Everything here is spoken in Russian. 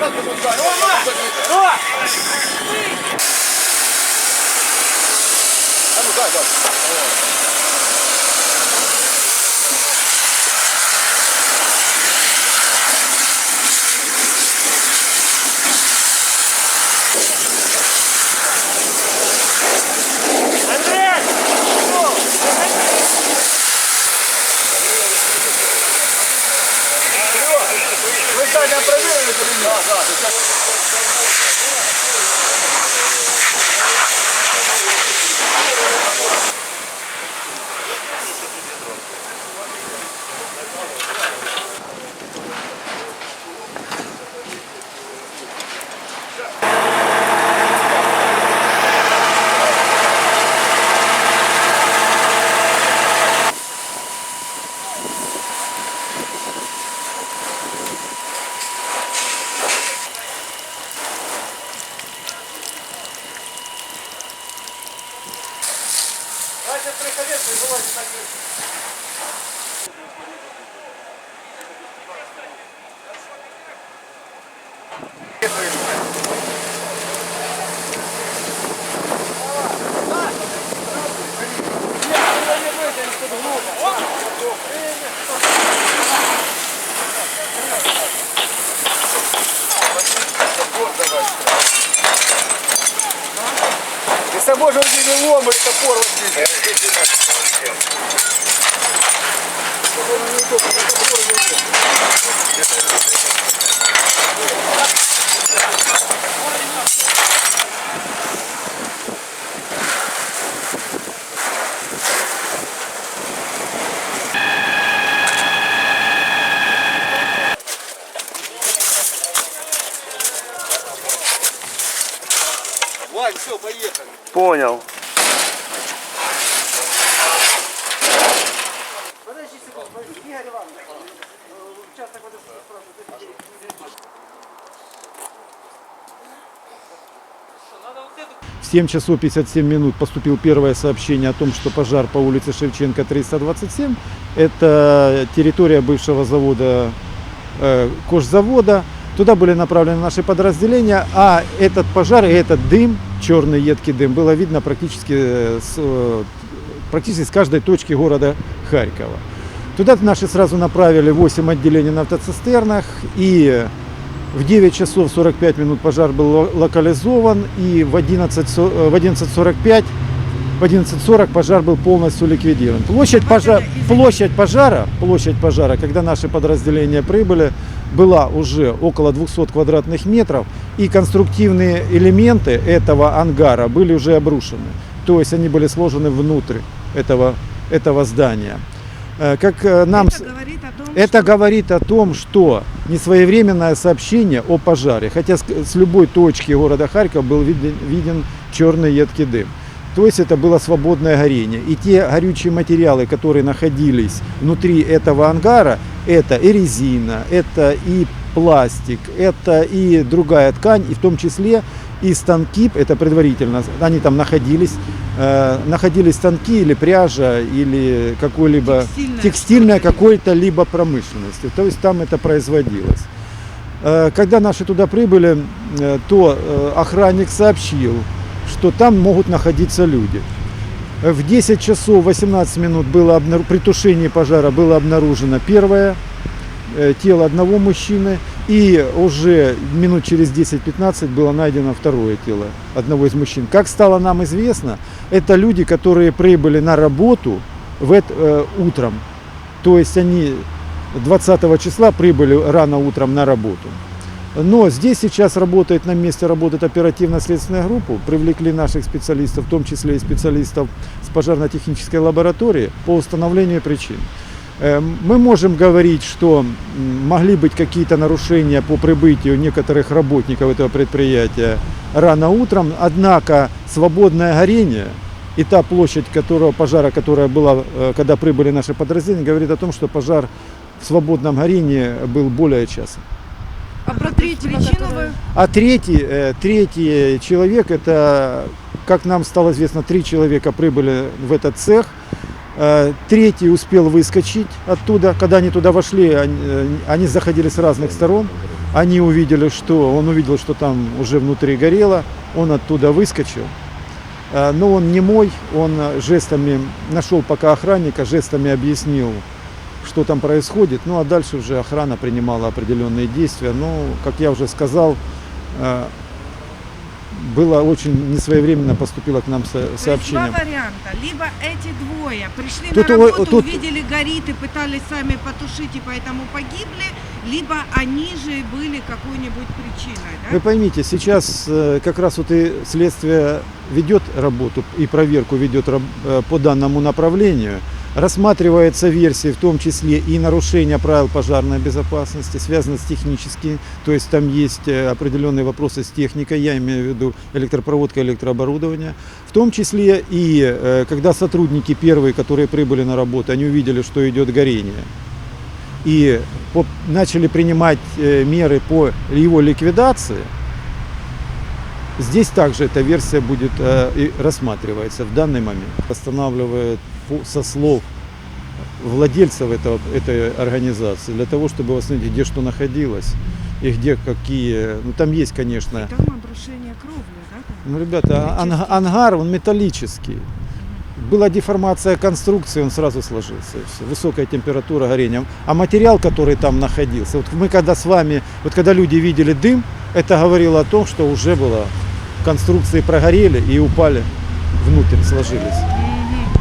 Рома! А ну, дай, дай. Саня, проверили это или нет? Да, да. все три колеса и вылазит на крышу. Вот давай. Если можно не лом или топор возьмите. Вань, все, поехали. Понял. Подожди секунду. Игорь Иванович, участок водопровода спрашивает. В 7 часов 57 минут поступил первое сообщение о том, что пожар по улице Шевченко 327. Это территория бывшего завода, э, кожзавода. Туда были направлены наши подразделения, а этот пожар и этот дым, черный едкий дым, было видно практически с, практически с каждой точки города Харькова. Туда наши сразу направили 8 отделений на автоцистернах и в 9 часов 45 минут пожар был ло- локализован и в 11 со- э, в 11.45 в 11.40 пожар был полностью ликвидирован. Площадь, пожа- площадь пожара, площадь пожара, когда наши подразделения прибыли, была уже около 200 квадратных метров, и конструктивные элементы этого ангара были уже обрушены. То есть они были сложены внутрь этого, этого здания. Э, Как э, нам... Это говорит о том, это что говорит о том, что несвоевременное сообщение о пожаре, хотя с, с любой точки города Харьков был виден, виден черный едкий дым. То есть это было свободное горение. И те горючие материалы, которые находились внутри этого ангара, это и резина, это и пластик, это и другая ткань, и в том числе и станки, это предварительно, они там находились, э, находились станки или пряжа, или какой-либо Текстильная текстильная какой-то либо промышленности. То есть там это производилось. Э, Когда наши туда прибыли, э, то э, охранник сообщил, что там могут находиться люди. Э, В 10 часов 18 минут было обнару- при тушении пожара было обнаружено первое э, тело одного мужчины, и уже минут через 10-15 было найдено второе тело одного из мужчин. Как стало нам известно, это люди, которые прибыли на работу в эт- э, утром. То есть они 20 числа прибыли рано утром на работу. Но здесь сейчас работает на месте, работает оперативно-следственная группа. Привлекли наших специалистов, в том числе и специалистов с пожарно-технической лаборатории по установлению причин. Э, Мы можем говорить, что могли быть какие-то нарушения по прибытию некоторых работников этого предприятия рано утром, однако свободное горение и та площадь которого, пожара, которая была, э, когда прибыли наши подразделения, говорит о том, что пожар в свободном горении был более часа. А про третью причину вы... А третий, э, третий человек, это, как нам стало известно, три человека прибыли в этот цех. Э, Третий успел выскочить оттуда. Когда они туда вошли, они, э, они заходили с разных сторон. Они увидели, что он увидел, что там уже внутри горело. Он оттуда выскочил. Но он не мой, он жестами нашел пока охранника, жестами объяснил, что там происходит. Ну а дальше уже охрана принимала определенные действия. Ну, как я уже сказал, э, было очень несвоевременно поступило к нам со- То есть сообщение. два варианта. Либо эти двое пришли Тут на работу, тут- увидели горит и пытались сами потушить, и поэтому погибли. либо они же были какой-нибудь причиной, да? Вы поймите, сейчас э, как раз вот и следствие ведет работу и проверку ведет э, по данному направлению. Рассматривается версии, в том числе и нарушения правил пожарной безопасности, связанные с техническими, то есть там есть э, определенные вопросы с техникой, я имею в виду электропроводка, электрооборудование. В том числе и э, когда сотрудники первые, которые прибыли на работу, они увидели, что идет горение и начали принимать э, меры по его ликвидации, здесь также эта версия будет э, и рассматривается в данный момент. Останавливает со слов владельцев этого, этой организации для того, чтобы установить, где что находилось и где какие. Ну там есть, конечно. И там обрушение кровли, да? там? Ну, ребята, анг- ангар, он металлический. Была деформация конструкции, он сразу сложился. и всё. Высокая температура горения. А материал, который там находился, вот мы когда с вами, вот когда люди видели дым, это говорило о том, что уже было конструкции прогорели и упали внутрь, сложились.